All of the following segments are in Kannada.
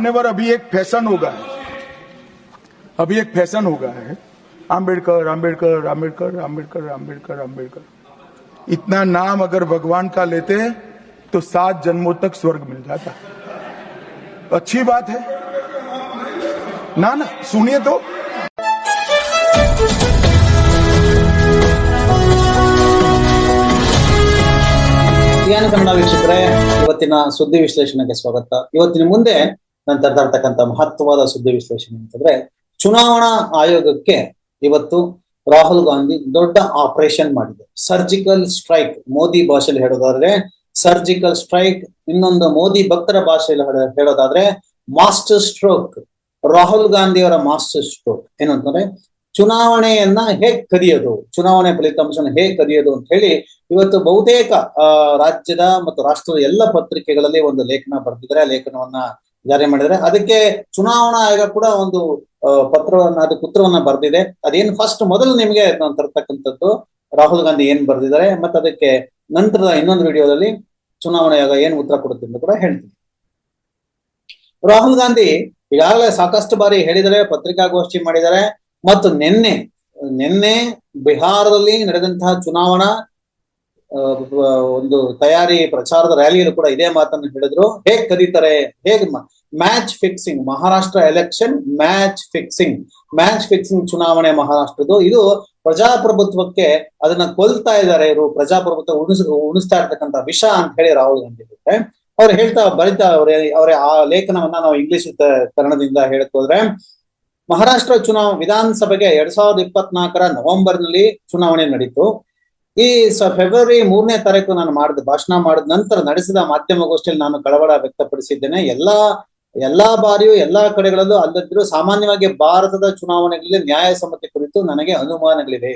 मान्यवर अभी एक फैशन हो गया है अभी एक फैशन हो गया है आम्बेडकर आम्बेडकर आम्बेडकर आम्बेडकर आम्बेडकर आम्बेडकर इतना नाम अगर भगवान का लेते हैं तो सात जन्मों तक स्वर्ग मिल जाता है अच्छी बात है ना ना सुनिए तो ಜ್ಞಾನ ಕನ್ನಡ ವೀಕ್ಷಕರೇ ಇವತ್ತಿನ ಸುದ್ದಿ ವಿಶ್ಲೇಷಣೆಗೆ ಸ್ವಾಗತ ಇವತ್ತಿನ ಮುಂದೆ ನಾನು ತರ್ತಾ ಇರ್ತಕ್ಕಂಥ ಮಹತ್ವವಾದ ಸುದ್ದಿ ವಿಶ್ಲೇಷಣೆ ಅಂತಂದ್ರೆ, ಚುನಾವಣಾ ಆಯೋಗಕ್ಕೆ ಇವತ್ತು ರಾಹುಲ್ ಗಾಂಧಿ ದೊಡ್ಡ ಆಪರೇಷನ್ ಮಾಡಿದೆ. ಸರ್ಜಿಕಲ್ ಸ್ಟ್ರೈಕ್, ಮೋದಿ ಭಾಷೆಯಲ್ಲಿ ಹೇಳೋದಾದ್ರೆ, ಸರ್ಜಿಕಲ್ ಸ್ಟ್ರೈಕ್, ಇನ್ನೊಂದು ಮೋದಿ ಭಕ್ತರ ಭಾಷೆಯಲ್ಲಿ ಹೇಳ- ಹೇಳೋದಾದ್ರೆ, ಮಾಸ್ಟರ್ ಸ್ಟ್ರೋಕ್, ರಾಹುಲ್ ಗಾಂಧಿ ಅವರ ಮಾಸ್ಟರ್ ಸ್ಟ್ರೋಕ್. ಏನಂತಂದ್ರೆ, ಚುನಾವಣೆಯನ್ನ ಹೇಗ್ ಕದಿಯೋದು, ಚುನಾವಣೆ ಫಲಿತಾಂಶನ ಹೇಗ್ ಕದಿಯೋದು ಅಂತ ಹೇಳಿ ಇವತ್ತು ಬಹುತೇಕ ರಾಜ್ಯದ ಮತ್ತು ರಾಷ್ಟ್ರದ ಎಲ್ಲ ಪತ್ರಿಕೆಗಳಲ್ಲಿ ಒಂದು ಲೇಖನ ಬರೆದಿದ್ದಾರೆ. ಆ ಲೇಖನವನ್ನ ಜಾರಿ ಮಾಡಿದ್ರೆ ಅದಕ್ಕೆ ಚುನಾವಣಾ ಆಯೋಗ ಕೂಡ ಒಂದು ಪತ್ರವನ್ನ ಅದಕ್ಕೆ ಉತ್ತರವನ್ನ ಬರೆದಿದೆ. ಅದೇನು ಫಸ್ಟ್ ಮೊದಲು ನಿಮಗೆ ತರ್ತಕ್ಕಂಥದ್ದು, ರಾಹುಲ್ ಗಾಂಧಿ ಏನ್ ಬರೆದಿದ್ದಾರೆ, ಮತ್ತೆ ಅದಕ್ಕೆ ನಂತರದ ಇನ್ನೊಂದು ವಿಡಿಯೋದಲ್ಲಿ ಚುನಾವಣಾ ಆಯೋಗ ಏನ್ ಉತ್ತರ ಕೊಡುತ್ತೆ ಅಂತ ಕೂಡ ಹೇಳ್ತೀನಿ. ರಾಹುಲ್ ಗಾಂಧಿ ಈಗಾಗಲೇ ಸಾಕಷ್ಟು ಬಾರಿ ಹೇಳಿದರೆ ಪತ್ರಿಕಾಗೋಷ್ಠಿ ಮಾಡಿದ್ದಾರೆ, ಮತ್ತು ನಿನ್ನೆ ನಿನ್ನೆ ಬಿಹಾರದಲ್ಲಿ ನಡೆದಂತಹ ಚುನಾವಣಾ ಒಂದು ತಯಾರಿ ಪ್ರಚಾರದ ರ್ಯಾಲಿಯಲ್ಲಿ ಕೂಡ ಇದೇ ಮಾತನ್ನು ಹೇಳಿದ್ರು. ಹೇಗ್ ಕರೀತಾರೆ, ಹೇಗ್ match fixing, Maharashtra election match fixing. Match fixing ಚುನಾವಣೆ ಮಹಾರಾಷ್ಟ್ರದ್ದು. ಇದು ಪ್ರಜಾಪ್ರಭುತ್ವಕ್ಕೆ ಅದನ್ನ ಕೊಲ್ತಾ ಇದ್ದಾರೆ ಇವರು. ಪ್ರಜಾಪ್ರಭುತ್ವ ಉಣಿಸ್, ಉಣಿಸ್ತಾ ಇರ್ತಕ್ಕಂಥ ವಿಷ ಅಂತ ಹೇಳಿ ರಾಹುಲ್ ಗಾಂಧಿ ಅವ್ರು ಹೇಳ್ತಾ ಬರಿತಾ ಅವ್ರೆ, ಅವರೇ ಆ ಲೇಖನವನ್ನ ನಾವು ಇಂಗ್ಲಿಷ್ ಕನ್ನಡದಿಂದ ಹೇಳಕ್ ಹೋದ್ರೆ, ಮಹಾರಾಷ್ಟ್ರ ಚುನಾವ, ವಿಧಾನಸಭೆಗೆ ಎರಡ್ ಸಾವಿರದ ಇಪ್ಪತ್ನಾಲ್ಕರ ನವೆಂಬರ್ನಲ್ಲಿ ಚುನಾವಣೆ ನಡೀತು. ಈ ಫೆಬ್ರವರಿ ಮೂರನೇ ತಾರೀಕು ನಾನು ಮಾಡಿದ ಭಾಷಣ ಮಾಡಿದ ನಂತರ ನಡೆಸಿದ ಮಾಧ್ಯಮಗೋಷ್ಠಿಯಲ್ಲಿ ನಾನು ಕಳವಳ ವ್ಯಕ್ತಪಡಿಸಿದ್ದೇನೆ. ಎಲ್ಲಾ ಎಲ್ಲಾ ಬಾರಿಯೂ, ಎಲ್ಲಾ ಕಡೆಗಳಲ್ಲೂ ಅಲ್ಲದಿದ್ರು ಸಾಮಾನ್ಯವಾಗಿ ಭಾರತದ ಚುನಾವಣೆಗಳಲ್ಲಿ ನ್ಯಾಯಸಮ್ಮತಿ ಕುರಿತು ನನಗೆ ಅನುಮಾನಗಳಿವೆ.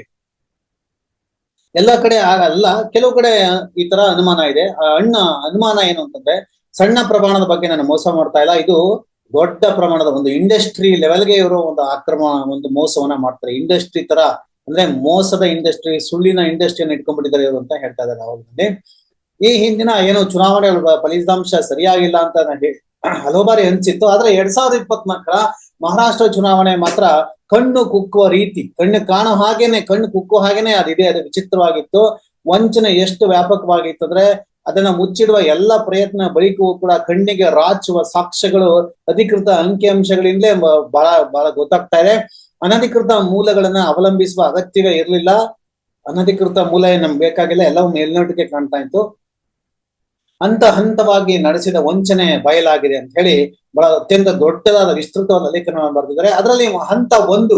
ಎಲ್ಲಾ ಕಡೆ ಅಲ್ಲ, ಕೆಲವು ಕಡೆ ಈ ತರ ಅನುಮಾನ ಇದೆ. ಆ ಅಣ್ಣ, ಅನುಮಾನ ಏನು ಅಂತಂದ್ರೆ ಸಣ್ಣ ಪ್ರಮಾಣದ ಬಗ್ಗೆ ನಾನು ಮೋಸ ಮಾಡ್ತಾ ಇಲ್ಲ. ಇದು ದೊಡ್ಡ ಪ್ರಮಾಣದ ಒಂದು ಇಂಡಸ್ಟ್ರಿ ಲೆವೆಲ್ಗೆ ಇವರು ಒಂದು ಆಕ್ರಮ, ಒಂದು ಮೋಸವನ್ನ ಮಾಡ್ತಾರೆ. ಇಂಡಸ್ಟ್ರಿ ತರ ಅಂದ್ರೆ ಮೋಸದ ಇಂಡಸ್ಟ್ರಿ ಸುಳ್ಳಿನ ಇಂಡಸ್ಟ್ರಿಯನ್ನು ಇಟ್ಕೊಂಡ್ಬಿಟ್ಟಿದ್ದಾರೆ ಇವರು ಅಂತ ಹೇಳ್ತಾ ಇದ್ದಾರೆ ರಾಹುಲ್ ಗಾಂಧಿ ಈ ಹಿಂದಿನ ಏನು ಚುನಾವಣೆ ಫಲಿತಾಂಶ ಸರಿಯಾಗಿಲ್ಲ ಅಂತ ಹಲವು ಬಾರಿ ಅನ್ಸಿತ್ತು. ಆದ್ರೆ ಎರಡ್ ಸಾವಿರದ ಇಪ್ಪತ್ನಾಲ್ಕರ ಮಹಾರಾಷ್ಟ್ರ ಚುನಾವಣೆ ಮಾತ್ರ ಕಣ್ಣು ಕುಕ್ಕುವ ರೀತಿ, ಕಣ್ಣು ಕಾಣೋ ಹಾಗೇನೆ, ಕಣ್ಣು ಕುಕ್ಕುವ ಹಾಗೇನೆ ಅದಿದೆ ಅದು ವಿಚಿತ್ರವಾಗಿತ್ತು. ವಂಚನೆ ಎಷ್ಟು ವ್ಯಾಪಕವಾಗಿತ್ತು ಅಂದ್ರೆ ಅದನ್ನ ಮುಚ್ಚಿಡುವ ಎಲ್ಲ ಪ್ರಯತ್ನ ಬಳಿಕವೂ ಕೂಡ ಕಣ್ಣಿಗೆ ರಾಚುವ ಸಾಕ್ಷ್ಯಗಳು, ಅಧಿಕೃತ ಅಂಕಿಅಂಶಗಳಿಂದಲೇ ಅಂಶಗಳಿಂದಲೇ ಬಹಳ ಬಹಳ ಗೊತ್ತಾಗ್ತಾ ಇದೆ. ಅನಧಿಕೃತ ಮೂಲಗಳನ್ನ ಅವಲಂಬಿಸುವ ಅಗತ್ಯವೇ ಇರಲಿಲ್ಲ. ಅನಧಿಕೃತ ಮೂಲ ನಮ್ಗೆ ಬೇಕಾಗಿಲ್ಲ, ಎಲ್ಲವೂ ಮೇಲ್ನೋಟಕ್ಕೆ ಕಾಣ್ತಾ ಇತ್ತು. ಹಂತ ಹಂತವಾಗಿ ನಡೆಸಿದ ವಂಚನೆ ಬಯಲಾಗಿದೆ ಅಂತ ಹೇಳಿ ಬಹಳ ಅತ್ಯಂತ ದೊಡ್ಡದಾದ ವಿಸ್ತೃತವಾದ ಲೇಖನವನ್ನು ಬರೆದಿದ್ದಾರೆ. ಅದರಲ್ಲಿ ಹಂತ ಒಂದು,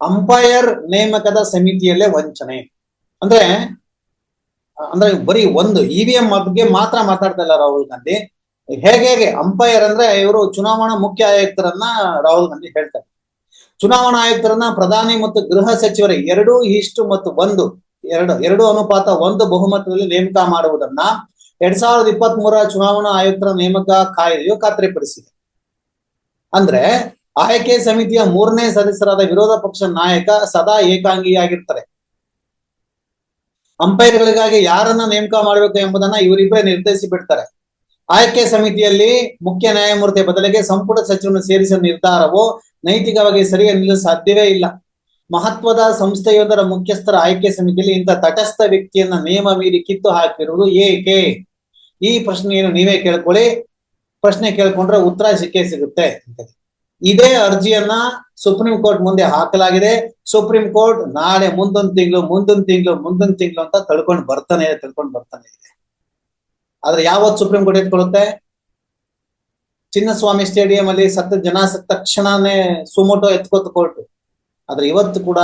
ಅಂಪೈರ್ ನೇಮಕದ ಸಮಿತಿಯಲ್ಲೇ ವಂಚನೆ. ಅಂದ್ರೆ ಅಂದ್ರೆ ಬರೀ ಒಂದು ಇವಿಎಂ ಬಗ್ಗೆ ಮಾತ್ರ ಮಾತಾಡ್ತಾ ಇಲ್ಲ ರಾಹುಲ್ ಗಾಂಧಿ. ಹೇಗೆ ಹೇಗೆ, ಅಂಪೈರ್ ಅಂದ್ರೆ ಇವರು ಚುನಾವಣಾ ಮುಖ್ಯ ಆಯುಕ್ತರನ್ನ ರಾಹುಲ್ ಗಾಂಧಿ ಹೇಳ್ತಾರೆ. ಚುನಾವಣಾ ಆಯುಕ್ತರನ್ನ ಪ್ರಧಾನಿ ಮತ್ತು ಗೃಹ ಸಚಿವರ ಎರಡು, ಇಷ್ಟು ಮತ್ತು ಒಂದು, ಎರಡು ಎರಡು ಅನುಪಾತ ಒಂದು ಬಹುಮತದಲ್ಲಿ ನೇಮಕ ಮಾಡುವುದನ್ನ ಎರಡ್ ಸಾವಿರದ ಇಪ್ಪತ್ತ್ ಮೂರ ಚುನಾವಣಾ ಆಯುಕ್ತರ ನೇಮಕ ಕಾಯ್ದೆಯು ಖಾತ್ರಿಪಡಿಸಿದೆ. ಅಂದ್ರೆ ಆಯ್ಕೆ ಸಮಿತಿಯ ಮೂರನೇ ಸದಸ್ಯರಾದ ವಿರೋಧ ಪಕ್ಷ ನಾಯಕ ಸದಾ ಏಕಾಂಗಿಯಾಗಿರ್ತಾರೆ. ಅಂಪೈರ್ಗಳಿಗಾಗಿ ಯಾರನ್ನ ನೇಮಕ ಮಾಡಬೇಕು ಎಂಬುದನ್ನ ಇವರಿಬ್ಬರೇ ನಿರ್ಧರಿಸಿ ಬಿಡ್ತಾರೆ ಆಯ್ಕೆ ಸಮಿತಿಯಲ್ಲಿ ಮುಖ್ಯ ನ್ಯಾಯಮೂರ್ತಿ ಬದಲಿಗೆ ಸಂಪುಟ ಸಚಿವರನ್ನು ಸೇರಿಸುವ ನಿರ್ಧಾರವು ನೈತಿಕವಾಗಿ ಸರಿಯಾಗಿ ನಿಲ್ಲಲು ಸಾಧ್ಯವೇ ಇಲ್ಲ. ಮಹತ್ವದ ಸಂಸ್ಥೆಯೊಂದರ ಮುಖ್ಯಸ್ಥರ ಆಯ್ಕೆ ಸಮಿತಿಯಲ್ಲಿ ಇಂಥ ತಟಸ್ಥ ವ್ಯಕ್ತಿಯನ್ನ ನಿಯಮ ಮೀರಿ ಕಿತ್ತು ಹಾಕಿರುವುದು ಏಕೆ? ಈ ಪ್ರಶ್ನೆಯನ್ನು ನೀವೇ ಕೇಳ್ಕೊಳ್ಳಿ. ಪ್ರಶ್ನೆ ಕೇಳ್ಕೊಂಡ್ರೆ ಉತ್ತರ ಸಿಕ್ಕೇ ಸಿಗುತ್ತೆ ಇದೇ ಅರ್ಜಿಯನ್ನ ಸುಪ್ರೀಂ ಕೋರ್ಟ್ ಮುಂದೆ ಹಾಕಲಾಗಿದೆ. ಸುಪ್ರೀಂ ಕೋರ್ಟ್ ನಾಳೆ ಮುಂದೊಂದು ತಿಂಗಳು ಮುಂದೊಂದು ತಿಂಗಳು ಮುಂದೊಂದು ತಿಂಗಳು ಅಂತ ತಳ್ಕೊಂಡು ಬರ್ತಾನೆ ತಳ್ಕೊಂಡು ಬರ್ತಾನೆ ಇದೆ. ಆದ್ರೆ ಯಾವತ್ತು ಸುಪ್ರೀಂ ಕೋರ್ಟ್ ಎತ್ಕೊಳ್ಳುತ್ತೆ? ಚಿನ್ನಸ್ವಾಮಿ ಸ್ಟೇಡಿಯಂ ಅಲ್ಲಿ ಸತ್ತ ಜನ ಸತ್ತ ತಕ್ಷಣನೇ ಸುಮೋಟೋ ಎತ್ಕೋತ ಕೋರ್ಟ್ ಆದ್ರೆ ಇವತ್ತು ಕೂಡ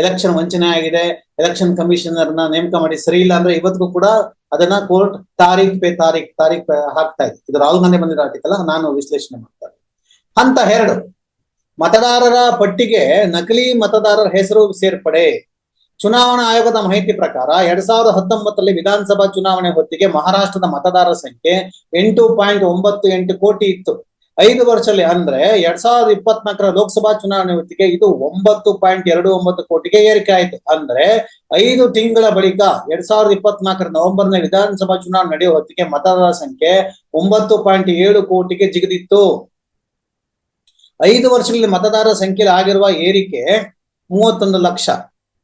ಎಲೆಕ್ಷನ್ ವಂಚನೆ ಆಗಿದೆ. ಎಲೆಕ್ಷನ್ ಕಮಿಷನರ್ನ ನೇಮಕ ಮಾಡಿ ಸರಿ ಇಲ್ಲ ಅಂದ್ರೆ ಇವತ್ತಿಗೂ ಕೂಡ ಅದನ್ನ ಕೋರ್ಟ್ ತಾರೀಖ್ ಪೇ ತಾರೀಖ್ ತಾರೀಖ್ ಹಾಕ್ತಾ ಇದೆ. ಇದು ರಾಹುಲ್ ಗಾಂಧಿ ಬಂದಿರೋ ಆರ್ಟಿಕಲ್ ನಾನು ವಿಶ್ಲೇಷಣೆ ಮಾಡ್ತಾ ಅಂತ ಹಂತ ಎರಡು. ಮತದಾರರ ಪಟ್ಟಿಗೆ ನಕಲಿ ಮತದಾರರ ಹೆಸರು ಸೇರ್ಪಡೆ. ಚುನಾವಣಾ ಆಯೋಗದ ಮಾಹಿತಿ ಪ್ರಕಾರ ಎರಡ್ ಸಾವಿರದ ಹತ್ತೊಂಬತ್ತರಲ್ಲಿ ವಿಧಾನಸಭಾ ಚುನಾವಣೆ ಹೊತ್ತಿಗೆ ಮಹಾರಾಷ್ಟ್ರದ ಮತದಾರರ ಸಂಖ್ಯೆ ಎಂಟು ಪಾಯಿಂಟ್ ಒಂಬತ್ತು ಎಂಟು ಕೋಟಿ ಇತ್ತು. ಐದು ವರ್ಷದಲ್ಲಿ ಅಂದ್ರೆ ಎರಡ್ ಸಾವಿರದ ಇಪ್ಪತ್ನಾಲ್ಕರ ಲೋಕಸಭಾ ಚುನಾವಣೆ ಹೊತ್ತಿಗೆ ಇದು ಒಂಬತ್ತು ಪಾಯಿಂಟ್ ಎರಡು ಒಂಬತ್ತು ಕೋಟಿಗೆ ಏರಿಕೆ ಆಯಿತು. ಅಂದ್ರೆ ಐದು ತಿಂಗಳ ಬಳಿಕ ಎರಡ್ ಸಾವಿರದ ಇಪ್ಪತ್ನಾಲ್ಕರ ನವೆಂಬರ್ನ ವಿಧಾನಸಭಾ ಚುನಾವಣೆ ನಡೆಯುವ ಹೊತ್ತಿಗೆ ಮತದಾರರ ಸಂಖ್ಯೆ ಒಂಬತ್ತು ಪಾಯಿಂಟ್ ಏಳು ಕೋಟಿಗೆ ಜಿಗಿದಿತ್ತು. ಐದು ವರ್ಷಗಳಲ್ಲಿ ಮತದಾರರ ಸಂಖ್ಯೆಯಲ್ಲಿ ಆಗಿರುವ ಏರಿಕೆ ಮೂವತ್ತೊಂದು ಲಕ್ಷ.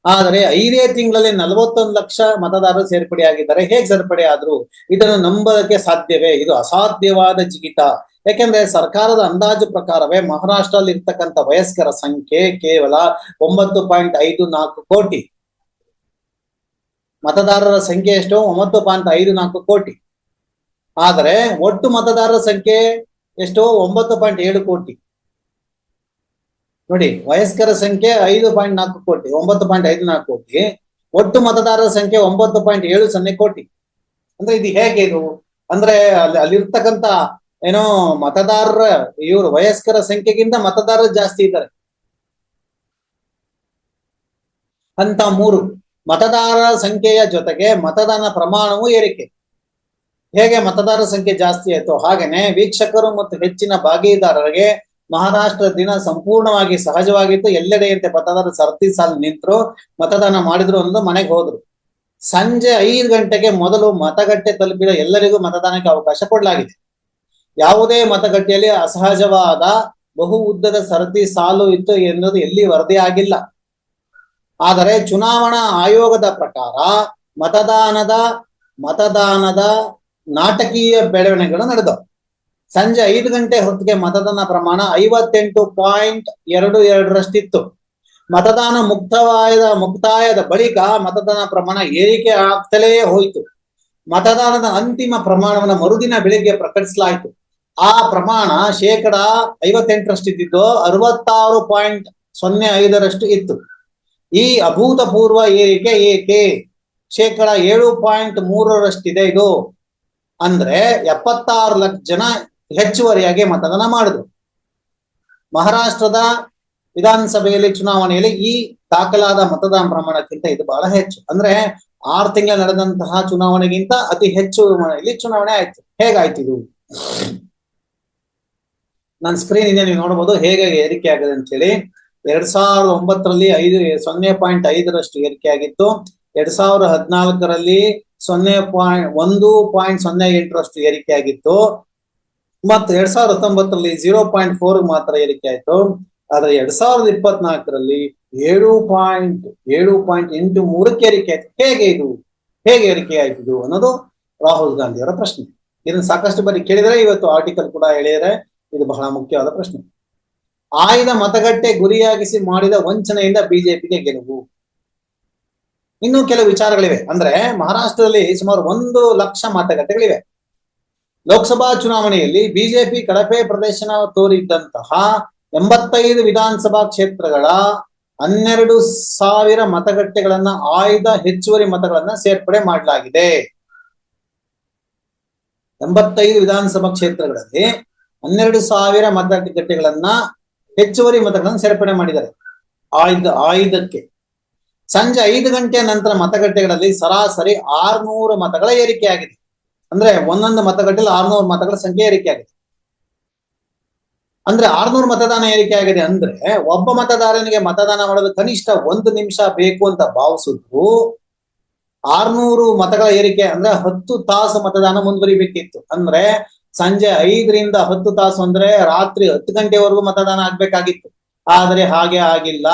ಆದರೆ ಐದೇ ತಿಂಗಳಲ್ಲಿ ನಲವತ್ತೊಂದು ಲಕ್ಷ ಮತದಾರರು ಸೇರ್ಪಡೆಯಾಗಿದ್ದಾರೆ. ಹೇಗೆ ಸೇರ್ಪಡೆ ಆದ್ರು? ಇದನ್ನು ನಂಬೋದಕ್ಕೆ ಸಾಧ್ಯವೇ? ಇದು ಅಸಾಧ್ಯವಾದ ಜಿಗಿತ ಯಾಕೆಂದ್ರೆ ಸರ್ಕಾರದ ಅಂದಾಜು ಪ್ರಕಾರವೇ ಮಹಾರಾಷ್ಟ್ರಲ್ಲಿ ಇರ್ತಕ್ಕಂಥ ವಯಸ್ಕರ ಸಂಖ್ಯೆ ಕೇವಲ ಒಂಬತ್ತು ಪಾಯಿಂಟ್ ಐದು ನಾಲ್ಕು ಕೋಟಿ. ಮತದಾರರ ಸಂಖ್ಯೆ ಎಷ್ಟು? ಒಂಬತ್ತು ಪಾಯಿಂಟ್ ಐದು ನಾಲ್ಕು ಕೋಟಿ. ಆದರೆ ಒಟ್ಟು ಮತದಾರರ ಸಂಖ್ಯೆ ಎಷ್ಟು? ಒಂಬತ್ತು ಪಾಯಿಂಟ್ ಏಳು ಕೋಟಿ. ನೋಡಿ, ವಯಸ್ಕರ ಸಂಖ್ಯೆ ಐದು ಪಾಯಿಂಟ್ ನಾಲ್ಕು ಕೋಟಿ, ಒಂಬತ್ತು ಪಾಯಿಂಟ್ ಐದು ನಾಲ್ಕು ಕೋಟಿ, ಒಟ್ಟು ಮತದಾರರ ಸಂಖ್ಯೆ ಒಂಬತ್ತು ಪಾಯಿಂಟ್ ಏಳು ಸೊನ್ನೆ ಕೋಟಿ. ಅಂದ್ರೆ ಇದು ಹೇಗೆ ಇದು? ಅಂದ್ರೆ ಅಲ್ಲಿ ಅಲ್ಲಿರ್ತಕ್ಕಂತ ಏನೋ ಮತದಾರರ, ಇವರು ವಯಸ್ಕರ ಸಂಖ್ಯೆಗಿಂತ ಮತದಾರರು ಜಾಸ್ತಿ ಇದ್ದಾರೆ. ಅಂತ ಮೂರು, ಮತದಾರರ ಸಂಖ್ಯೆಯ ಜೊತೆಗೆ ಮತದಾನ ಪ್ರಮಾಣವೂ ಏರಿಕೆ. ಹೇಗೆ ಮತದಾರರ ಸಂಖ್ಯೆ ಜಾಸ್ತಿ ಆಯ್ತು ಹಾಗೇನೆ, ವೀಕ್ಷಕರು ಮತ್ತು ಹೆಚ್ಚಿನ ಭಾಗಿದಾರರಿಗೆ ಮಹಾರಾಷ್ಟ್ರ ದಿನ ಸಂಪೂರ್ಣವಾಗಿ ಸಹಜವಾಗಿತ್ತು. ಎಲ್ಲೆಡೆಯಂತೆ ಮತದಾರರು ಸರತಿ ಸಾಲು ನಿಂತರು, ಮತದಾನ ಮಾಡಿದ್ರು ಅನ್ನೋದು ಮನೆಗೆ ಹೋದ್ರು. ಸಂಜೆ ಐದು ಗಂಟೆಗೆ ಮೊದಲು ಮತಗಟ್ಟೆ ತಲುಪಿದ ಎಲ್ಲರಿಗೂ ಮತದಾನಕ್ಕೆ ಅವಕಾಶ ಕೊಡಲಾಗಿದೆ. ಯಾವುದೇ ಮತಗಟ್ಟೆಯಲ್ಲಿ ಅಸಹಜವಾದ, ಬಹು ಉದ್ದದ ಸರತಿ ಸಾಲು ಇತ್ತು ಎನ್ನುವುದು ಎಲ್ಲಿ ವರದಿ ಆಗಿಲ್ಲ. ಆದರೆ ಚುನಾವಣಾ ಆಯೋಗದ ಪ್ರಕಾರ ಮತದಾನದ ಮತದಾನದ ನಾಟಕೀಯ ಬೆಳವಣಿಗೆಗಳು ನಡೆದವು. ಸಂಜೆ ಐದು ಗಂಟೆ ಹೊತ್ತಿಗೆ ಮತದಾನ ಪ್ರಮಾಣ ಐವತ್ತೆಂಟು ಪಾಯಿಂಟ್ ಎರಡು ಎರಡರಷ್ಟಿತ್ತು. ಮತದಾನ ಮುಕ್ತವಾಯದ, ಮುಕ್ತಾಯದ ಬಳಿಕ ಮತದಾನ ಪ್ರಮಾಣ ಏರಿಕೆ ಆಗ್ತಲೇ ಹೋಯಿತು. ಮತದಾನದ ಅಂತಿಮ ಪ್ರಮಾಣವನ್ನು ಮರುದಿನ ಬೆಳಿಗ್ಗೆ ಪ್ರಕಟಿಸಲಾಯಿತು. ಆ ಪ್ರಮಾಣ ಶೇಕಡ ಐವತ್ತೆಂಟರಷ್ಟಿದ್ದು ಅರವತ್ತಾರು ಪಾಯಿಂಟ್ ಸೊನ್ನೆ ಐದರಷ್ಟು ಇತ್ತು. ಈ ಅಭೂತಪೂರ್ವ ಏರಿಕೆ ಏಕೆ? ಶೇಕಡ ಏಳು ಪಾಯಿಂಟ್ ಮೂರರಷ್ಟಿದೆ ಇದು. ಅಂದ್ರೆ ಎಪ್ಪತ್ತಾರು ಲಕ್ಷ ಜನ ಹೆಚ್ಚುವರಿಯಾಗಿ ಮತದಾನ ಮಾಡಿದ್ರು ಮಹಾರಾಷ್ಟ್ರದ ವಿಧಾನಸಭೆಯಲ್ಲಿ ಚುನಾವಣೆಯಲ್ಲಿ ಈ ದಾಖಲಾದ ಮತದಾನ ಪ್ರಮಾಣಕ್ಕಿಂತ ಇದು ಬಹಳ ಹೆಚ್ಚು. ಅಂದ್ರೆ ಆರ್ ತಿಂಗಳ ನಡೆದಂತಹ ಚುನಾವಣೆಗಿಂತ ಅತಿ ಹೆಚ್ಚು ಇಲ್ಲಿ ಚುನಾವಣೆ ಆಯ್ತು. ಹೇಗಾಯ್ತು ಇದು? ನನ್ನ ಸ್ಕ್ರೀನ್ ಇಂದ ನೀವು ನೋಡಬಹುದು ಹೇಗೆ ಏರಿಕೆ ಆಗಿದೆ ಅಂತ ಹೇಳಿ ಎರಡ್ ಸಾವಿರದ ಒಂಬತ್ತರಲ್ಲಿ ಐದು, ಸೊನ್ನೆ ಪಾಯಿಂಟ್ ಐದರಷ್ಟು ಏರಿಕೆ ಆಗಿತ್ತು. ಎರಡ್ ಸಾವಿರದ ಹದಿನಾಲ್ಕರಲ್ಲಿ ಸೊನ್ನೆ ಪಾಯಿಂಟ್ ಒಂದು, ಪಾಯಿಂಟ್ ಸೊನ್ನೆ ಎಂಟರಷ್ಟು ಏರಿಕೆ ಆಗಿತ್ತು. ಮತ್ತು ಎರಡ್ ಸಾವಿರದ ಹತ್ತೊಂಬತ್ತರಲ್ಲಿ ಜೀರೋ ಪಾಯಿಂಟ್ ಫೋರ್ ಮಾತ್ರ ಏರಿಕೆ ಆಯ್ತು. ಆದ್ರೆ ಎರಡ್ ಸಾವಿರದ ಇಪ್ಪತ್ನಾಲ್ಕರಲ್ಲಿ ಏಳು ಪಾಯಿಂಟ್ ಏಳು ಪಾಯಿಂಟ್ ಎಂಟು ಮೂರಕ್ಕೆ ಏರಿಕೆ ಆಯ್ತು. ಹೇಗೆ ಇದು? ಹೇಗೆ ಏರಿಕೆ ಆಯ್ತು ಅನ್ನೋದು ರಾಹುಲ್ ಗಾಂಧಿಯವರ ಪ್ರಶ್ನೆ. ಇದನ್ನು ಸಾಕಷ್ಟು ಬಾರಿ ಕೇಳಿದರೆ ಇವತ್ತು ಆರ್ಟಿಕಲ್ ಕೂಡ ಎಳೆಯರೆ ಇದು ಬಹಳ ಮುಖ್ಯವಾದ ಪ್ರಶ್ನೆ. ಆಯ್ದ ಮತಗಟ್ಟೆ ಗುರಿಯಾಗಿಸಿ ಮಾಡಿದ ವಂಚನೆಯಿಂದ ಬಿಜೆಪಿಗೆ ಗೆಲುವು. ಇನ್ನು ಕೆಲವು ವಿಚಾರಗಳಿವೆ. ಅಂದ್ರೆ ಮಹಾರಾಷ್ಟ್ರದಲ್ಲಿ ಸುಮಾರು ಒಂದು ಲಕ್ಷ ಮತಗಟ್ಟೆಗಳಿವೆ. ಲೋಕಸಭಾ ಚುನಾವಣೆಯಲ್ಲಿ ಬಿಜೆಪಿ ಕಳಪೆ ಪ್ರದರ್ಶನ ತೋರಿದ್ದಂತಹ ಎಂಬತ್ತೈದು ವಿಧಾನಸಭಾ ಕ್ಷೇತ್ರಗಳ ಹನ್ನೆರಡು ಸಾವಿರ ಮತಗಟ್ಟೆಗಳನ್ನ ಆಯ್ದ ಹೆಚ್ಚುವರಿ ಮತಗಳನ್ನ ಸೇರ್ಪಡೆ ಮಾಡಲಾಗಿದೆ. ಎಂಬತ್ತೈದು ವಿಧಾನಸಭಾ ಕ್ಷೇತ್ರಗಳಲ್ಲಿ ಹನ್ನೆರಡು ಸಾವಿರ ಮತಗಟ್ಟೆಗಳನ್ನ ಹೆಚ್ಚುವರಿ ಮತಗಳನ್ನು ಸೇರ್ಪಡೆ ಮಾಡಿದ್ದಾರೆ. ಆಯ್ದ, ಆಯ್ದಕ್ಕೆ. ಸಂಜೆ ಐದು ಗಂಟೆಯ ನಂತರ ಮತಗಟ್ಟೆಗಳಲ್ಲಿ ಸರಾಸರಿ ಆರ್ನೂರು ಮತಗಳ ಏರಿಕೆಯಾಗಿದೆ. ಅಂದ್ರೆ ಒಂದೊಂದು ಮತಗಟ್ಟೆಯಲ್ಲಿ ಆರ್ನೂರು ಮತಗಳ ಸಂಖ್ಯೆ ಏರಿಕೆ ಆಗಿದೆ. ಅಂದ್ರೆ ಆರ್ನೂರು ಮತದಾನ ಏರಿಕೆ ಆಗಿದೆ ಅಂದ್ರೆ ಒಬ್ಬ ಮತದಾರನಿಗೆ ಮತದಾನ ಮಾಡಲು ಕನಿಷ್ಠ ಒಂದು ನಿಮಿಷ ಬೇಕು ಅಂತ ಭಾವಿಸಿದ್ರು ಆರ್ನೂರು ಮತಗಳ ಏರಿಕೆ ಅಂದ್ರೆ ಹತ್ತು ತಾಸು ಮತದಾನ ಮುಂದುವರಿಬೇಕಿತ್ತು. ಅಂದ್ರೆ ಸಂಜೆ ಐದರಿಂದ ಹತ್ತು ತಾಸು ಅಂದ್ರೆ ರಾತ್ರಿ ಹತ್ತು ಗಂಟೆವರೆಗೂ ಮತದಾನ ಆಗ್ಬೇಕಾಗಿತ್ತು. ಆದ್ರೆ ಹಾಗೆ ಆಗಿಲ್ಲ.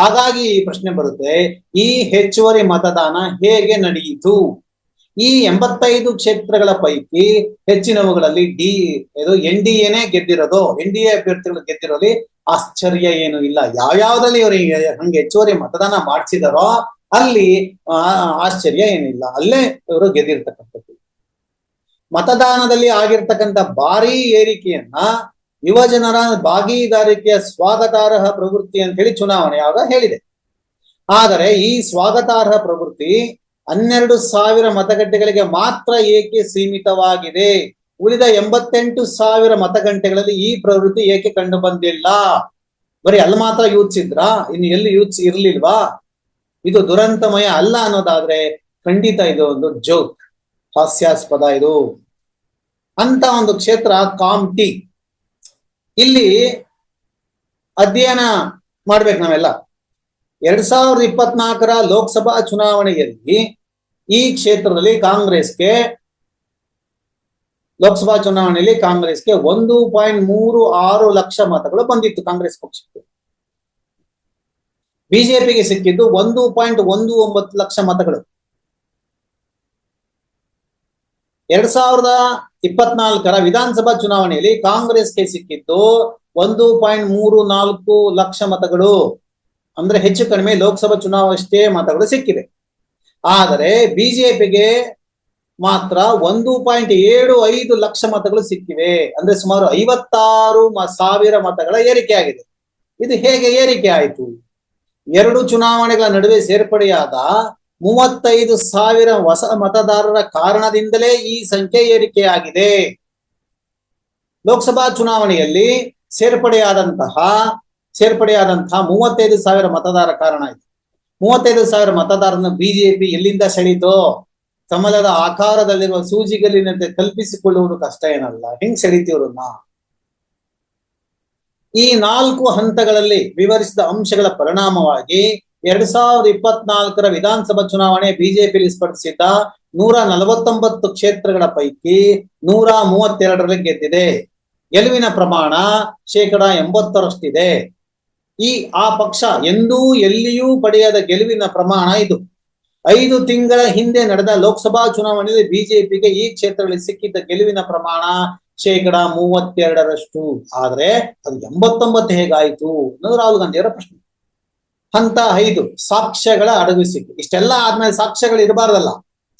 ಹಾಗಾಗಿ ಈ ಪ್ರಶ್ನೆ ಬರುತ್ತೆ, ಈ ಹೆಚ್ಚುವರಿ ಮತದಾನ ಹೇಗೆ ನಡೆಯಿತು? ಈ ಎಂಬತ್ತೈದು ಕ್ಷೇತ್ರಗಳ ಪೈಕಿ ಹೆಚ್ಚಿನವುಗಳಲ್ಲಿ ಡಿ, ಇದು ಎನ್ ಡಿ ಎನೇ ಗೆದ್ದಿರೋದು. ಎನ್ ಡಿ ಎ ಅಭ್ಯರ್ಥಿಗಳು ಗೆದ್ದಿರೋಲಿ ಆಶ್ಚರ್ಯ ಏನು ಇಲ್ಲ. ಯಾವ್ಯಾವ್ದ್ರಲ್ಲಿ ಇವರು ಹಂಗೆ ಹೆಚ್ಚುವರಿ ಮತದಾನ ಮಾಡಿಸಿದಾರೋ ಅಲ್ಲಿ ಆಶ್ಚರ್ಯ ಏನಿಲ್ಲ ಅಲ್ಲೇ ಇವರು ಗೆದ್ದಿರ್ತಕ್ಕಂಥದ್ದು. ಮತದಾನದಲ್ಲಿ ಆಗಿರ್ತಕ್ಕಂಥ ಭಾರಿ ಏರಿಕೆಯನ್ನ ಯುವ ಜನರ ಭಾಗೀದಾರಿಕೆಯ ಸ್ವಾಗತಾರ್ಹ ಪ್ರವೃತ್ತಿ ಅಂತ ಹೇಳಿ ಚುನಾವಣೆ ಆಗ ಹೇಳಿದೆ. ಆದರೆ ಈ ಸ್ವಾಗತಾರ್ಹ ಪ್ರವೃತ್ತಿ ಹನ್ನೆರಡು ಸಾವಿರ ಮತಗಟ್ಟೆಗಳಿಗೆ ಮಾತ್ರ ಏಕೆ ಸೀಮಿತವಾಗಿದೆ? ಉಳಿದ ಎಂಬತ್ತೆಂಟು ಸಾವಿರ ಮತಗಟ್ಟೆಗಳಲ್ಲಿ ಈ ಪ್ರವೃತ್ತಿ ಏಕೆ ಕಂಡು ಬಂದಿಲ್ಲ? ಬರೀ ಅಲ್ಲಿ ಮಾತ್ರ ಯೂತ್ಸ್ ಇದ್ರಾ ಇನ್ನು ಎಲ್ಲಿ ಯೂತ್ಸ್ ಇರ್ಲಿಲ್ವಾ? ಇದು ದುರಂತಮಯ ಅಲ್ಲ ಅನ್ನೋದಾದ್ರೆ ಖಂಡಿತ ಇದು ಒಂದು ಜೋಕ್, ಹಾಸ್ಯಾಸ್ಪದ ಇದು. ಅಂತ ಒಂದು ಕ್ಷೇತ್ರ ಕಾಮ್ಟಿ ಇಲ್ಲಿ ಅಧ್ಯಯನ ಮಾಡ್ಬೇಕು ನಾವೆಲ್ಲ. ಎರಡ್ ಸಾವಿರದ ಇಪ್ಪತ್ನಾಲ್ಕರ ಲೋಕಸಭಾ ಚುನಾವಣೆಯಲ್ಲಿ ಈ ಕ್ಷೇತ್ರದಲ್ಲಿ ಕಾಂಗ್ರೆಸ್ಗೆ ಲೋಕಸಭಾ ಚುನಾವಣೆಯಲ್ಲಿ ಕಾಂಗ್ರೆಸ್ಗೆ ಒಂದು ಪಾಯಿಂಟ್ ಮೂರು ಆರು ಲಕ್ಷ ಮತಗಳು ಬಂದಿತ್ತು ಕಾಂಗ್ರೆಸ್ ಪಕ್ಷಕ್ಕೆ. ಬಿಜೆಪಿಗೆ ಸಿಕ್ಕಿದ್ದು ಒಂದು ಪಾಯಿಂಟ್ ಒಂದು ಒಂಬತ್ತು ಲಕ್ಷ ಮತಗಳು. ಎರಡ್ ಸಾವಿರದ ಇಪ್ಪತ್ನಾಲ್ಕರ ವಿಧಾನಸಭಾ ಚುನಾವಣೆಯಲ್ಲಿ ಕಾಂಗ್ರೆಸ್ಗೆ ಸಿಕ್ಕಿದ್ದು ಒಂದು ಪಾಯಿಂಟ್ ಮೂರು ನಾಲ್ಕು ಲಕ್ಷ ಮತಗಳು. ಅಂದ್ರೆ ಹೆಚ್ಚು ಕಡಿಮೆ ಲೋಕಸಭಾ ಚುನಾವಣೆಯಷ್ಟೇ ಮತಗಳು ಸಿಕ್ಕಿವೆ. ಆದರೆ ಬಿಜೆಪಿಗೆ ಮಾತ್ರ ಒಂದು ಪಾಯಿಂಟ್ ಏಳು ಐದು ಲಕ್ಷ ಮತಗಳು ಸಿಕ್ಕಿವೆ. ಅಂದ್ರೆ ಸುಮಾರು ಐವತ್ತಾರು ಸಾವಿರ ಮತಗಳ ಏರಿಕೆ ಆಗಿದೆ. ಇದು ಹೇಗೆ ಏರಿಕೆ ಆಯಿತು? ಎರಡು ಚುನಾವಣೆಗಳ ನಡುವೆ ಸೇರ್ಪಡೆಯಾದ ಮೂವತ್ತೈದು ಸಾವಿರ ಹೊಸ ಮತದಾರರ ಕಾರಣದಿಂದಲೇ ಈ ಸಂಖ್ಯೆ ಏರಿಕೆಯಾಗಿದೆ ಲೋಕಸಭಾ ಚುನಾವಣೆಯಲ್ಲಿ ಸೇರ್ಪಡೆಯಾದಂತಹ ಸೇರ್ಪಡೆಯಾದಂತಹ ಮೂವತ್ತೈದು ಸಾವಿರ ಮತದಾರ ಕಾರಣ ಇದೆ. ಮೂವತ್ತೈದು ಸಾವಿರ ಮತದಾರರನ್ನು ಬಿಜೆಪಿ ಎಲ್ಲಿಂದ ಸೆಳೀತೋ ಕಮಲದ ಆಕಾರದಲ್ಲಿರುವ ಸೂಜಿಗಲ್ಲಿನಂತೆ ಕಲ್ಪಿಸಿಕೊಳ್ಳುವುದು ಕಷ್ಟ ಏನಲ್ಲ. ಹೆಂಗ್ ಸೆಳೀತಿವ್ರನ್ನ ಈ ನಾಲ್ಕು ಹಂತಗಳಲ್ಲಿ ವಿವರಿಸಿದ ಅಂಶಗಳ ಪರಿಣಾಮವಾಗಿ ಎರಡ್ ಸಾವಿರದ ಇಪ್ಪತ್ನಾಲ್ಕರ ವಿಧಾನಸಭಾ ಚುನಾವಣೆ ಬಿಜೆಪಿಯಲ್ಲಿ ಸ್ಪರ್ಧಿಸಿದ್ದ ನೂರ ನಲವತ್ತೊಂಬತ್ತು ಕ್ಷೇತ್ರಗಳ ಪೈಕಿ ನೂರ ಮೂವತ್ತೆರಡರಲ್ಲಿ ಗೆದ್ದಿದೆ. ಗೆಲುವಿನ ಪ್ರಮಾಣ ಶೇಕಡ ಎಂಬತ್ತರಷ್ಟಿದೆ. ಈ, ಆ ಪಕ್ಷ ಎಂದೂ ಎಲ್ಲಿಯೂ ಪಡೆಯದ ಗೆಲುವಿನ ಪ್ರಮಾಣ ಇದು. ಐದು ತಿಂಗಳ ಹಿಂದೆ ನಡೆದ ಲೋಕಸಭಾ ಚುನಾವಣೆಯಲ್ಲಿ ಬಿಜೆಪಿಗೆ ಈ ಕ್ಷೇತ್ರಗಳಲ್ಲಿ ಸಿಕ್ಕಿದ್ದ ಗೆಲುವಿನ ಪ್ರಮಾಣ ಶೇಕಡ ಮೂವತ್ತೆರಡರಷ್ಟು. ಆದ್ರೆ ಅದು ಎಂಬತ್ತೊಂಬತ್ತು ಹೇಗಾಯ್ತು ಅನ್ನೋದು ರಾಹುಲ್ ಗಾಂಧಿಯವರ ಪ್ರಶ್ನೆ. ಹಂತ ಐದು, ಸಾಕ್ಷ್ಯಗಳ ಅಡಗಿಸಿಕೆ ಇಷ್ಟೆಲ್ಲ ಆದ್ಮೇಲೆ ಸಾಕ್ಷ್ಯಗಳು ಇರಬಾರ್ದಲ್ಲ.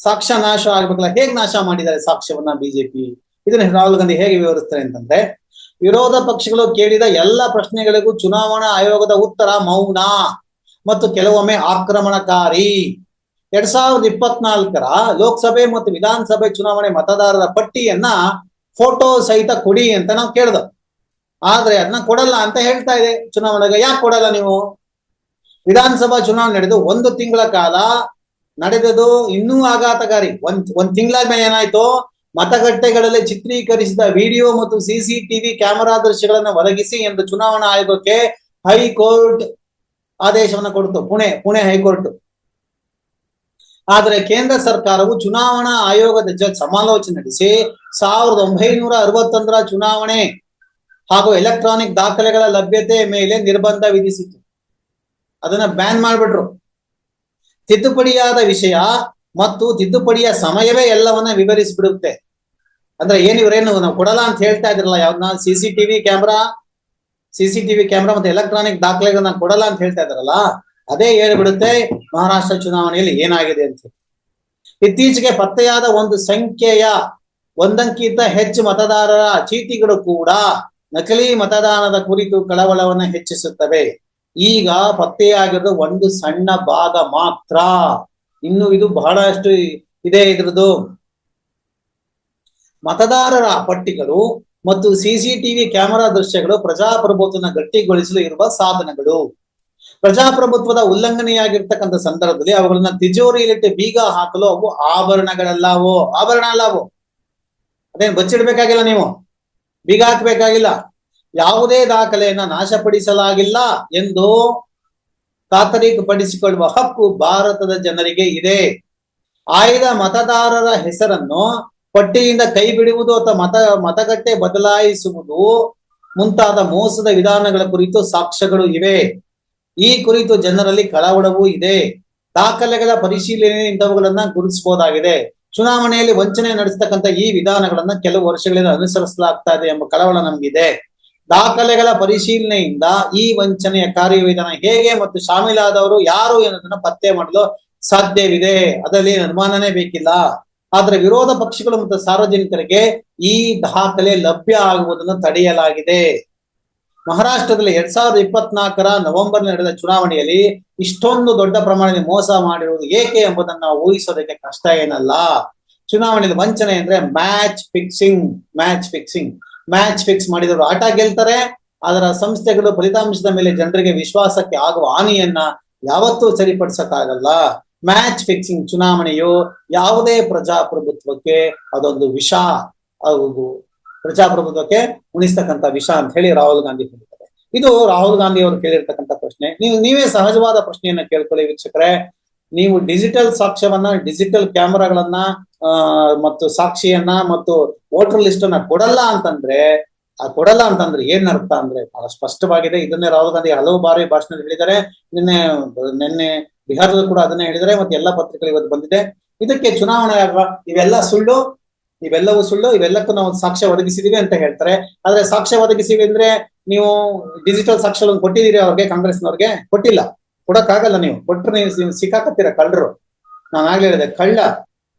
ಸಾಕ್ಷ್ಯ ನಾಶ ಆಗ್ಬೇಕಲ್ಲ. ಹೇಗ್ ನಾಶ ಮಾಡಿದ್ದಾರೆ ಸಾಕ್ಷ್ಯವನ್ನ ಬಿಜೆಪಿ? ಇದನ್ನ ರಾಹುಲ್ ಗಾಂಧಿ ಹೇಗೆ ವಿವರಿಸ್ತಾರೆ ಅಂತಂದ್ರೆ ವಿರೋಧ ಪಕ್ಷಗಳು ಕೇಳಿದ ಎಲ್ಲ ಪ್ರಶ್ನೆಗಳಿಗೂ ಚುನಾವಣಾ ಆಯೋಗದ ಉತ್ತರ ಮೌನ. ಮತ್ತು ಕೆಲವೊಮ್ಮೆ ಆಕ್ರಮಣಕಾರಿ. ಎರಡ್ ಸಾವಿರದ ಇಪ್ಪತ್ನಾಲ್ಕರ ಲೋಕಸಭೆ ಮತ್ತು ವಿಧಾನಸಭೆ ಚುನಾವಣೆ ಮತದಾರರ ಪಟ್ಟಿಯನ್ನ ಫೋಟೋ ಸಹಿತ ಕೊಡಿ ಅಂತ ನಾವು ಕೇಳ್ದ. ಆದ್ರೆ ಅದನ್ನ ಕೊಡಲ್ಲ ಅಂತ ಹೇಳ್ತಾ ಇದೆ. ಚುನಾವಣೆಗೆ ಯಾಕೆ ಕೊಡಲ್ಲ ನೀವು? ವಿಧಾನಸಭಾ ಚುನಾವಣೆ ನಡೆದು ಒಂದು ತಿಂಗಳ ಕಾಲ ನಡೆದದು ಇನ್ನೂ ಆಘಾತಕಾರಿ. ಒಂದ್ ಒಂದ್ ತಿಂಗಳಾದ್ಮೇಲೆ ಏನಾಯ್ತು? ಮತಗಟ್ಟೆಗಳಲ್ಲಿ ಚಿತ್ರೀಕರಿಸಿದ ವಿಡಿಯೋ ಮತ್ತು ಸಿಸಿಟಿವಿ ಕ್ಯಾಮೆರಾ ದೃಶ್ಯಗಳನ್ನು ಒದಗಿಸಿ ಎಂದು ಚುನಾವಣಾ ಆಯೋಗಕ್ಕೆ ಹೈಕೋರ್ಟ್ ಆದೇಶವನ್ನು ಕೊಡ್ತು. Pune Pune high court. ಆದರೆ ಕೇಂದ್ರ ಸರ್ಕಾರವು ಚುನಾವಣಾ ಆಯೋಗದ ಜೊತೆ ಸಮಾಲೋಚನೆ ನಡೆಸಿ ಸಾವಿರದ ಒಂಬೈನೂರ ಅರವತ್ತೊಂದರ ಚುನಾವಣೆ ಹಾಗೂ ಎಲೆಕ್ಟ್ರಾನಿಕ್ ದಾಖಲೆಗಳ ಲಭ್ಯತೆ ಮೇಲೆ ನಿರ್ಬಂಧ ವಿಧಿಸಿತು ಅದನ್ನ ಬ್ಯಾನ್ ಮಾಡ್ಬಿಟ್ರು. ತಿದ್ದುಪಡಿಯಾದ ವಿಷಯ ಮತ್ತು ತಿದ್ದುಪಡಿಯ ಸಮಯವೇ ಎಲ್ಲವನ್ನ ವಿವರಿಸಿಬಿಡುತ್ತೆ. ಅಂದ್ರೆ ಏನ್ ಇವ್ರೇನು ನಾವು ಕೊಡಲ್ಲ ಅಂತ ಹೇಳ್ತಾ ಇದ್ರಲ್ಲ ಯಾವ್ದನ್ನ C TV camera TV camera ಮತ್ತೆ ಎಲೆಕ್ಟ್ರಾನಿಕ್ ದಾಖಲೆಗಳನ್ನ ಕೊಡಲ್ಲ ಅಂತ ಹೇಳ್ತಾ ಇದ್ರಲ್ಲ, ಅದೇ ಹೇಳ್ಬಿಡುತ್ತೆ ಮಹಾರಾಷ್ಟ್ರ ಚುನಾವಣೆಯಲ್ಲಿ ಏನಾಗಿದೆ ಅಂತ ಇತ್ತೀಚೆಗೆ ಪತ್ತೆಯಾದ ಒಂದು ಸಂಖ್ಯೆಯ ಒಂದಂಕಿಂತ ಹೆಚ್ಚು ಮತದಾರರ ಚೀಟಿಗಳು ಕೂಡ ನಕಲಿ ಮತದಾನದ ಕುರಿತು ಕಳವಳವನ್ನ ಹೆಚ್ಚಿಸುತ್ತವೆ. ಈಗ ಪತ್ತೆಯಾಗಿರೋದು ಒಂದು ಸಣ್ಣ ಭಾಗ ಮಾತ್ರ. ಇನ್ನು ಇದು ಬಹಳಷ್ಟು ಇದೆ ಇದ್ರದ್ದು. ಮತದಾರರ ಪಟ್ಟಿಗಳು ಮತ್ತು ಸಿಸಿಟಿವಿ ಕ್ಯಾಮೆರಾ ದೃಶ್ಯಗಳು ಪ್ರಜಾಪ್ರಭುತ್ವನ ಗಟ್ಟಿಗೊಳಿಸಲು ಇರುವ ಸಾಧನಗಳು. ಪ್ರಜಾಪ್ರಭುತ್ವದ ಉಲ್ಲಂಘನೆಯಾಗಿರ್ತಕ್ಕಂಥ ಸಂದರ್ಭದಲ್ಲಿ ಅವುಗಳನ್ನ ತಿಜೋರಿಯಲ್ಲಿಟ್ಟು ಬೀಗ ಹಾಕಲು ಅವು ಆಭರಣಗಳಲ್ಲವೋ? ಆಭರಣ ಅಲ್ಲವೋ? ಅದೇನು ಬಚ್ಚಿಡ್ಬೇಕಾಗಿಲ್ಲ ನೀವು? ಬೀಗ ಹಾಕ್ಬೇಕಾಗಿಲ್ಲ? ಯಾವುದೇ ದಾಖಲೆಯನ್ನ ನಾಶಪಡಿಸಲಾಗಿಲ್ಲ ಎಂದು ಖಾತರಿಪಡಿಸಿಕೊಳ್ಳುವ ಹಕ್ಕು ಭಾರತದ ಜನರಿಗೆ ಇದೆ. ಆಯ್ದ ಮತದಾರರ ಹೆಸರನ್ನು ಪಟ್ಟಿಯಿಂದ ಕೈ ಬಿಡುವುದು ಅಥವಾ ಮತ, ಮತಗಟ್ಟೆ ಬದಲಾಯಿಸುವುದು ಮುಂತಾದ ಮೋಸದ ವಿಧಾನಗಳ ಕುರಿತು ಸಾಕ್ಷ್ಯಗಳು ಇವೆ. ಈ ಕುರಿತು ಜನರಲ್ಲಿ ಕಳವಳವೂ ಇದೆ. ದಾಖಲೆಗಳ ಪರಿಶೀಲನೆ ಇಂಥವುಗಳನ್ನ ಗುರುತಿಸಬಹುದಾಗಿದೆ ಚುನಾವಣೆಯಲ್ಲಿ ವಂಚನೆ ನಡೆಸ್ತಕ್ಕಂಥ ಈ ವಿಧಾನಗಳನ್ನ ಕೆಲವು ವರ್ಷಗಳಿಂದ ಅನುಸರಿಸಲಾಗ್ತಾ ಇದೆ ಎಂಬ ಕಳವಳ ನಮಗಿದೆ. ದಾಖಲೆಗಳ ಪರಿಶೀಲನೆಯಿಂದ ಈ ವಂಚನೆಯ ಕಾರ್ಯವಿಧಾನ ಹೇಗೆ ಮತ್ತು ಶಾಮೀಲಾದವರು ಯಾರು ಎನ್ನುವುದನ್ನ ಪತ್ತೆ ಮಾಡಲು ಸಾಧ್ಯವಿದೆ. ಅದರಲ್ಲಿ ಅನುಮಾನನೇ ಬೇಕಿಲ್ಲ. ಆದ್ರೆ ವಿರೋಧ ಪಕ್ಷಗಳು ಮತ್ತು ಸಾರ್ವಜನಿಕರಿಗೆ ಈ ದಾಖಲೆ ಲಭ್ಯ ಆಗುವುದನ್ನು ತಡೆಯಲಾಗಿದೆ. ಮಹಾರಾಷ್ಟ್ರದಲ್ಲಿ ಎರಡ್ ಸಾವಿರದ ಇಪ್ಪತ್ನಾಲ್ಕರ ನವೆಂಬರ್ ನಡೆದ ಚುನಾವಣೆಯಲ್ಲಿ ಇಷ್ಟೊಂದು ದೊಡ್ಡ ಪ್ರಮಾಣದಲ್ಲಿ ಮೋಸ ಮಾಡಿರುವುದು ಏಕೆ ಎಂಬುದನ್ನು ನಾವು ಊಹಿಸೋದಕ್ಕೆ ಕಷ್ಟ ಏನಲ್ಲ. ಚುನಾವಣೆಯಲ್ಲಿ ವಂಚನೆ ಅಂದ್ರೆ match fixing match fixing. Match fix ಮಾಡಿದವರು ಆಟ ಗೆಲ್ತಾರೆ, ಅದರ ಸಂಸ್ಥೆಗಳು ಫಲಿತಾಂಶದ ಮೇಲೆ ಜನರಿಗೆ ವಿಶ್ವಾಸಕ್ಕೆ ಆಗುವ ಹಾನಿಯನ್ನ ಯಾವತ್ತೂ ಸರಿಪಡಿಸಕ್ಕಾಗಲ್ಲ. ಮ್ಯಾಚ್ ಫಿಕ್ಸಿಂಗ್ ಚುನಾವಣೆಯು ಯಾವುದೇ ಪ್ರಜಾಪ್ರಭುತ್ವಕ್ಕೆ ಅದೊಂದು ವಿಷ ಪ್ರಜಾಪ್ರಭುತ್ವಕ್ಕೆ ಉಣಿಸ್ತಕ್ಕಂಥ ವಿಷ ಅಂತ ಹೇಳಿ ರಾಹುಲ್ ಗಾಂಧಿ ಹೇಳಿದ್ದಾರೆ. ಇದು ರಾಹುಲ್ ಗಾಂಧಿ ಅವರು ಕೇಳಿರ್ತಕ್ಕಂಥ ಪ್ರಶ್ನೆ. ನೀವು, ನೀವೇ ಸಹಜವಾದ ಪ್ರಶ್ನೆಯನ್ನ ಕೇಳ್ಕೊಳ್ಳಿ ವೀಕ್ಷಕರೇ. ನೀವು ಡಿಜಿಟಲ್ ಸಾಕ್ಷ್ಯವನ್ನ, ಡಿಜಿಟಲ್ ಕ್ಯಾಮೆರಾಗಳನ್ನ ಮತ್ತು ಸಾಕ್ಷಿಯನ್ನ ಮತ್ತು ವೋಟರ್ ಲಿಸ್ಟ್ ಅನ್ನ ಕೊಡಲ್ಲ ಅಂತಂದ್ರೆ, ಆ ಕೊಡಲ್ಲ ಅಂತಂದ್ರೆ ಏನ್ ಅರ್ಥ ಅಂದ್ರೆ ಬಹಳ ಸ್ಪಷ್ಟವಾಗಿದೆ. ಇದನ್ನೇ ರಾಹುಲ್ ಗಾಂಧಿ ಹಲವು ಬಾರಿ ಭಾಷಣದಲ್ಲಿ ಹೇಳಿದ್ದಾರೆ. ನಿನ್ನೆ ನಿನ್ನೆ ಬಿಹಾರದಲ್ಲೂ ಕೂಡ ಅದನ್ನ ಹೇಳಿದರೆ ಮತ್ತೆ ಎಲ್ಲಾ ಪತ್ರಿಕೆಗಳು ಇವತ್ತು ಬಂದಿದೆ. ಇದಕ್ಕೆ ಚುನಾವಣೆ ಆಗುವ ಇವೆಲ್ಲ ಸುಳ್ಳು. ಇವೆಲ್ಲವೂ ಸುಳ್ಳು. ಇವೆಲ್ಲಕ್ಕೂ ನಾವು ಸಾಕ್ಷ್ಯ ಒದಗಿಸಿದೀವಿ ಅಂತ ಹೇಳ್ತಾರೆ. ಆದ್ರೆ ಸಾಕ್ಷ್ಯ ಒದಗಿಸಿವಿ ಅಂದ್ರೆ ನೀವು ಡಿಜಿಟಲ್ ಸಾಕ್ಷ್ಯಗಳನ್ನು ಕೊಟ್ಟಿದ್ದೀರಿ ಅವ್ರಿಗೆ, ಕಾಂಗ್ರೆಸ್ನವ್ರಿಗೆ? ಕೊಟ್ಟಿಲ್ಲ. ಕೊಡಕ್ಕಾಗಲ್ಲ ನೀವು. ಕೊಟ್ಟರು ನೀವು ಸಿಕ್ಕಾಕತ್ತೀರ ಕಳ್ಳರು. ನಾನು ಆಗ್ಲೇ ಹೇಳಿದೆ, ಕಳ್ಳ.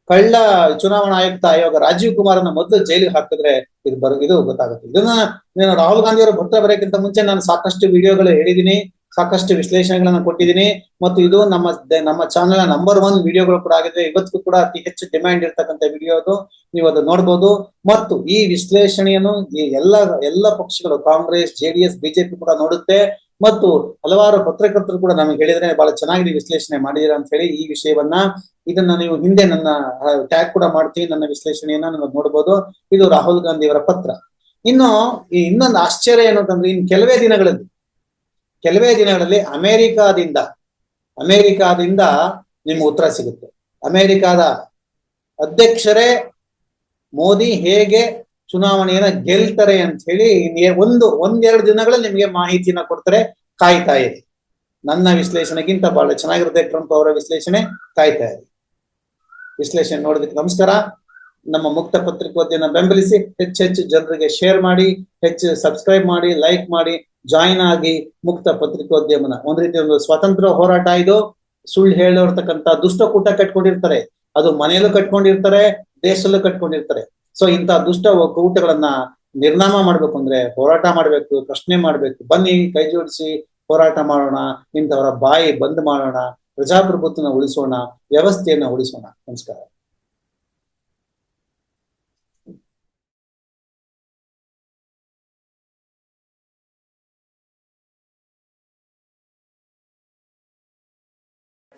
ಕಳ್ಳ ಚುನಾವಣಾ ಆಯುಕ್ತ ಆಯೋಗ ರಾಜೀವ್ ಕುಮಾರನ್ನ ಮೊದಲು ಜೈಲಿಗೆ ಹಾಕಿದ್ರೆ ಇದು ಬರ, ಇದು ಗೊತ್ತಾಗುತ್ತೆ. ಇದನ್ನ ನಾನು ರಾಹುಲ್ ಗಾಂಧಿ ಅವರು ಪತ್ರ ಬರೋಕ್ಕಿಂತ ಮುಂಚೆ ನಾನು ಸಾಕಷ್ಟು ವಿಡಿಯೋಗಳು ಹೇಳಿದೀನಿ ಸಾಕಷ್ಟು ವಿಶ್ಲೇಷಣೆಗಳನ್ನ ಕೊಟ್ಟಿದ್ದೀನಿ. ಮತ್ತು ಇದು ನಮ್ಮ ನಮ್ಮ ಚಾನೆಲ್ ನಂಬರ್ ಒನ್ ವಿಡಿಯೋಗಳು ಕೂಡ ಆಗಿದೆ. ಇವತ್ತು ಕೂಡ ಅತಿ ಹೆಚ್ಚು ಡಿಮ್ಯಾಂಡ್ ಇರ್ತಕ್ಕಂಥ ವಿಡಿಯೋ ಅದು. ನೀವು ಅದು ನೋಡ್ಬೋದು. ಮತ್ತು ಈ ವಿಶ್ಲೇಷಣೆಯನ್ನು ಎಲ್ಲ ಎಲ್ಲ ಪಕ್ಷಗಳು, ಕಾಂಗ್ರೆಸ್ ಜೆಡಿಎಸ್ ಬಿಜೆಪಿ ಕೂಡ ನೋಡುತ್ತೆ. ಮತ್ತು ಹಲವಾರು ಪತ್ರಕರ್ತರು ಕೂಡ ನಮಗೆ ಹೇಳಿದ್ರೆ ಬಹಳ ಚೆನ್ನಾಗಿ ನೀವು ವಿಶ್ಲೇಷಣೆ ಮಾಡಿದೀರಾ ಅಂತ ಹೇಳಿ ಈ ವಿಷಯವನ್ನ. ಇದನ್ನ ನೀವು ಹಿಂದೆ ನನ್ನ ಟ್ಯಾಗ್ ಕೂಡ ಮಾಡ್ತೀವಿ ನನ್ನ ವಿಶ್ಲೇಷಣೆಯನ್ನ ನೀವು ನೋಡ್ಬೋದು. ಇದು ರಾಹುಲ್ ಗಾಂಧಿ ಅವರ ಪತ್ರ. ಇನ್ನು ಇನ್ನೊಂದು ಆಶ್ಚರ್ಯ ಏನು ಅಂತಂದ್ರೆ ಇನ್ ಕೆಲವೇ ದಿನಗಳಲ್ಲಿ ಕೆಲವೇ ದಿನಗಳಲ್ಲಿ ಅಮೆರಿಕಾದಿಂದ ಅಮೆರಿಕಾದಿಂದ ನಿಮ್ಗೆ ಉತ್ತರ ಸಿಗುತ್ತೆ. ಅಮೆರಿಕಾದ ಅಧ್ಯಕ್ಷರೇ ಮೋದಿ ಹೇಗೆ ಚುನಾವಣೆಯನ್ನ ಗೆಲ್ತಾರೆ ಅಂತ ಹೇಳಿ ಒಂದು, ಒಂದೆರಡು ದಿನಗಳಲ್ಲಿ ನಿಮಗೆ ಮಾಹಿತಿಯನ್ನ ಕೊಡ್ತಾರೆ, ಕಾಯ್ತಾ ಇದೆ ನನ್ನ ವಿಶ್ಲೇಷಣೆಗಿಂತ ಬಹಳ ಚೆನ್ನಾಗಿರುತ್ತೆ ಟ್ರಂಪ್ ಅವರ ವಿಶ್ಲೇಷಣೆ, ಕಾಯ್ತಾ ಇದೆ ವಿಶ್ಲೇಷಣೆ ನೋಡೋದಕ್ಕೆ ನಮಸ್ಕಾರ. ನಮ್ಮ ಮುಕ್ತ ಪತ್ರಿಕೋದ್ಯನ ಬೆಂಬಲಿಸಿ ಹೆಚ್ಚು ಹೆಚ್ಚು ಜನರಿಗೆ ಶೇರ್ ಮಾಡಿ, ಹೆಚ್ಚು ಸಬ್ಸ್ಕ್ರೈಬ್ ಮಾಡಿ ಲೈಕ್ ಮಾಡಿ ಜಾಯಿನ್ ಆಗಿ ಮುಕ್ತ ಪತ್ರಿಕೋದ್ಯಮನ. ಒಂದ್ ರೀತಿ ಒಂದು ಸ್ವಾತಂತ್ರ್ಯ ಹೋರಾಟ ಇದು. ಸುಳ್ಳು ಹೇಳಿರ್ತಕ್ಕಂಥ ದುಷ್ಟಕೂಟ ಕಟ್ಕೊಂಡಿರ್ತಾರೆ. ಅದು ಮನೆಯಲ್ಲೂ ಕಟ್ಕೊಂಡಿರ್ತಾರೆ, ದೇಶದಲ್ಲೂ ಕಟ್ಕೊಂಡಿರ್ತಾರೆ. ಸೊ ಇಂಥ ದುಷ್ಟ ಕೂಟಗಳನ್ನ ನಿರ್ನಾಮ ಮಾಡ್ಬೇಕು ಅಂದ್ರೆ ಹೋರಾಟ ಮಾಡ್ಬೇಕು, ಪ್ರಶ್ನೆ ಮಾಡ್ಬೇಕು. ಬನ್ನಿ, ಕೈ ಜೋಡಿಸಿ ಹೋರಾಟ ಮಾಡೋಣ, ಇಂಥವರ ಬಾಯಿ ಬಂದ್ ಮಾಡೋಣ, ಪ್ರಜಾಪ್ರಭುತ್ವನ ಉಳಿಸೋಣ, ವ್ಯವಸ್ಥೆಯನ್ನ ಉಳಿಸೋಣ. ನಮಸ್ಕಾರ.